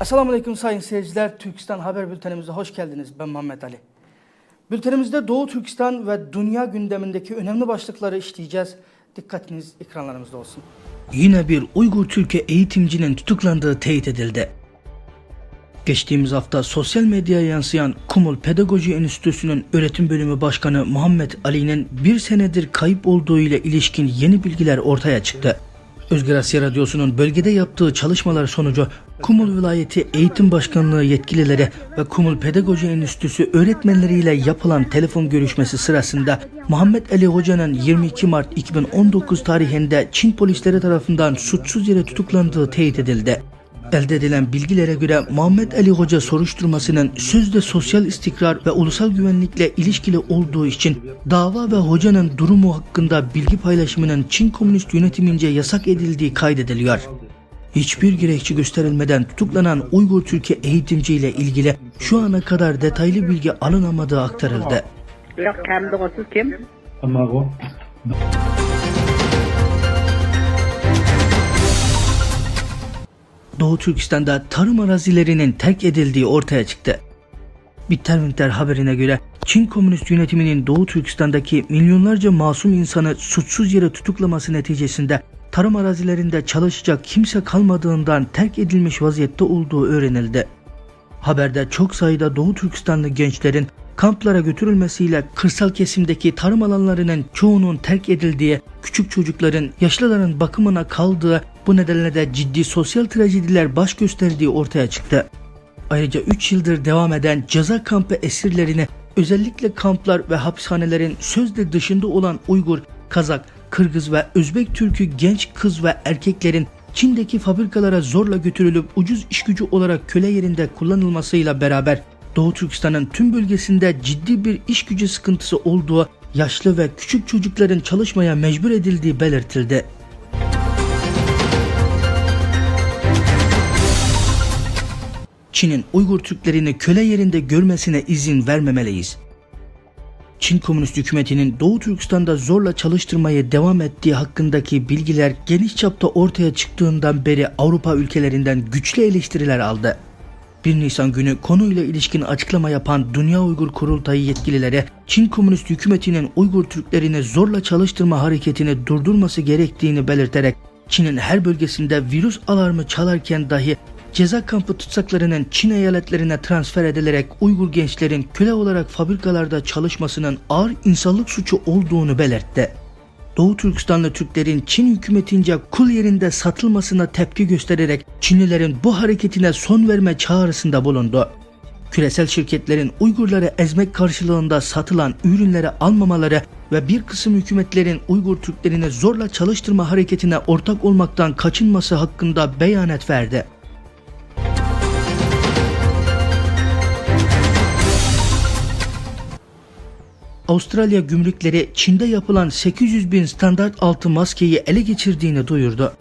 Esselamu Aleyküm sayın seyirciler. Türkistan Haber Bültenimize hoş geldiniz. Ben Muhammed Ali. Bültenimizde Doğu Türkistan ve dünya gündemindeki önemli başlıkları işleyeceğiz. Dikkatiniz ekranlarımızda olsun. Yine bir Uygur Türk'ü eğitimcinin tutuklandığı teyit edildi. Geçtiğimiz hafta sosyal medyaya yansıyan Kumul Pedagoji Enstitüsü'nün öğretim bölümü başkanı Muhammed Ali'nin bir senedir kayıp olduğu ile ilişkin yeni bilgiler ortaya çıktı. Özgür Asya Radyosu'nun bölgede yaptığı çalışmalar sonucu Kumul Vilayeti Eğitim Başkanlığı yetkilileri ve Kumul Pedagoji Enstitüsü öğretmenleriyle yapılan telefon görüşmesi sırasında Muhammed Ali Hoca'nın 22 Mart 2019 tarihinde Çin polisleri tarafından suçsuz yere tutuklandığı teyit edildi. Elde edilen bilgilere göre Muhammed Ali Hoca soruşturmasının sözde sosyal istikrar ve ulusal güvenlikle ilişkili olduğu için dava ve hocanın durumu hakkında bilgi paylaşımının Çin Komünist yönetimince yasak edildiği kaydediliyor. Hiçbir gerekçe gösterilmeden tutuklanan Uygur Türkiye eğitimci ile ilgili şu ana kadar detaylı bilgi alınamadığı aktarıldı. Yok kim? Amago. Doğu Türkistan'da tarım arazilerinin terk edildiği ortaya çıktı. Bitterwinter haberine göre Çin Komünist yönetiminin Doğu Türkistan'daki milyonlarca masum insanı suçsuz yere tutuklaması neticesinde tarım arazilerinde çalışacak kimse kalmadığından terk edilmiş vaziyette olduğu öğrenildi. Haberde çok sayıda Doğu Türkistanlı gençlerin kamplara götürülmesiyle kırsal kesimdeki tarım alanlarının çoğunun terk edildiği, küçük çocukların yaşlıların bakımına kaldığı bu nedenle de ciddi sosyal trajediler baş gösterdiği ortaya çıktı. Ayrıca 3 yıldır devam eden ceza kampı esirlerini özellikle kamplar ve hapishanelerin sözde dışında olan Uygur, Kazak, Kırgız ve Özbek Türk'ü genç kız ve erkeklerin Çin'deki fabrikalara zorla götürülüp ucuz iş gücü olarak köle yerinde kullanılmasıyla beraber Doğu Türkistan'ın tüm bölgesinde ciddi bir iş gücü sıkıntısı olduğu, yaşlı ve küçük çocukların çalışmaya mecbur edildiği belirtildi. Çin'in Uygur Türklerini köle yerinde görmesine izin vermemeliyiz. Çin Komünist Hükümeti'nin Doğu Türkistan'da zorla çalıştırmaya devam ettiği hakkındaki bilgiler geniş çapta ortaya çıktığından beri Avrupa ülkelerinden güçlü eleştiriler aldı. 1 Nisan günü konuyla ilişkin açıklama yapan Dünya Uygur Kurultayı yetkilileri Çin Komünist Hükümeti'nin Uygur Türklerini zorla çalıştırma hareketini durdurması gerektiğini belirterek Çin'in her bölgesinde virüs alarmı çalarken dahi ceza kampı tutsaklarının Çin eyaletlerine transfer edilerek Uygur gençlerin köle olarak fabrikalarda çalışmasının ağır insanlık suçu olduğunu belirtti. Doğu Türkistanlı Türklerin Çin hükümetince kul yerinde satılmasına tepki göstererek Çinlilerin bu hareketine son verme çağrısında bulundu. Küresel şirketlerin Uygurları ezmek karşılığında satılan ürünleri almamaları ve bir kısım hükümetlerin Uygur Türklerini zorla çalıştırma hareketine ortak olmaktan kaçınması hakkında beyanet verdi. Avustralya gümrükleri Çin'de yapılan 800 bin standart altı maskeyi ele geçirdiğini duyurdu.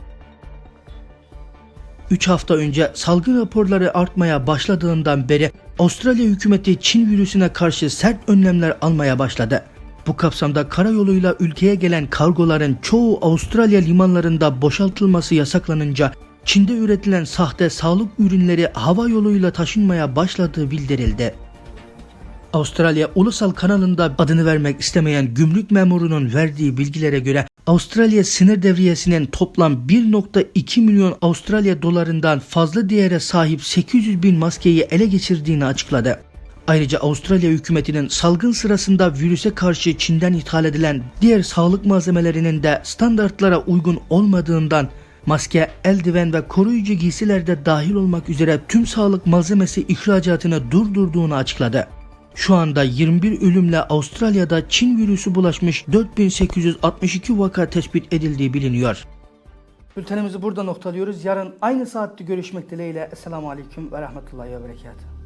3 hafta önce salgın raporları artmaya başladığından beri Avustralya hükümeti Çin virüsüne karşı sert önlemler almaya başladı. Bu kapsamda karayoluyla ülkeye gelen kargoların çoğu Avustralya limanlarında boşaltılması yasaklanınca Çin'de üretilen sahte sağlık ürünleri hava yoluyla taşınmaya başladığı bildirildi. Avustralya Ulusal kanalında adını vermek istemeyen gümrük memurunun verdiği bilgilere göre Avustralya sınır devriyesinin toplam 1.2 milyon Avustralya dolarından fazla değere sahip 800 bin maskeyi ele geçirdiğini açıkladı. Ayrıca Avustralya hükümetinin salgın sırasında virüse karşı Çin'den ithal edilen diğer sağlık malzemelerinin de standartlara uygun olmadığından maske, eldiven ve koruyucu giysiler de dahil olmak üzere tüm sağlık malzemesi ihracatını durdurduğunu açıkladı. Şu anda 21 ölümle Avustralya'da Çin virüsü bulaşmış 4862 vaka tespit edildiği biliniyor. Bültenimizi burada noktalıyoruz. Yarın aynı saatte görüşmek dileğiyle. Esselamu Aleyküm ve Rahmetullahi ve Berekatuhu.